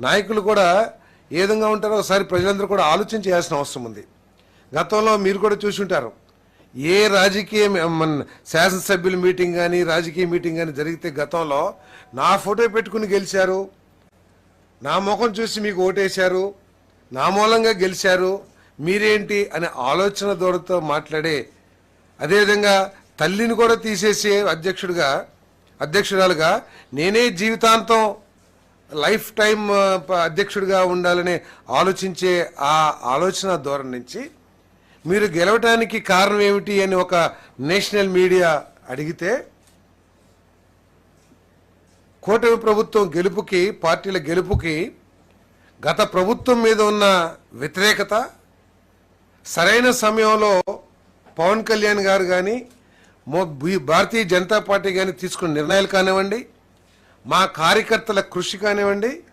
నాయకులు కూడా ఏ విధంగా ఉంటారో ఒకసారి ప్రజలందరూ కూడా ఆలోచన చేయాల్సిన అవసరం ఉంది. గతంలో మీరు కూడా చూసి ఉంటారు. ఏ రాజకీయ మన శాసనసభ్యుల మీటింగ్ కానీ రాజకీయ మీటింగ్ కానీ జరిగితే గతంలో నా ఫోటో పెట్టుకుని గెలిచారు. నా ముఖం చూసి మీకు ఓటేశారు. నా మూలంగా గెలిచారు. మీరేంటి అనే ఆలోచన దూరతో మాట్లాడే అదేవిధంగా తల్లిని కూడా తీసేసే అధ్యక్షుడిగా అధ్యక్షురాలుగా నేనే జీవితాంతం లైఫ్ టైం అధ్యక్షుడిగా ఉండాలని ఆలోచించే ఆ ఆలోచన ధోరణి నుంచి మీరు గెలవటానికి కారణం ఏమిటి అని ఒక నేషనల్ మీడియా అడిగితే కూటమి ప్రభుత్వం గెలుపుకి పార్టీల గెలుపుకి గత ప్రభుత్వం మీద ఉన్న వ్యతిరేకత సరైన సమయంలో పవన్ కళ్యాణ్ గారు కానీ భారతీయ జనతా పార్టీ కానీ తీసుకున్న నిర్ణయాలు కానివ్వండి మా కార్యకర్తల కృషి కానివ్వండి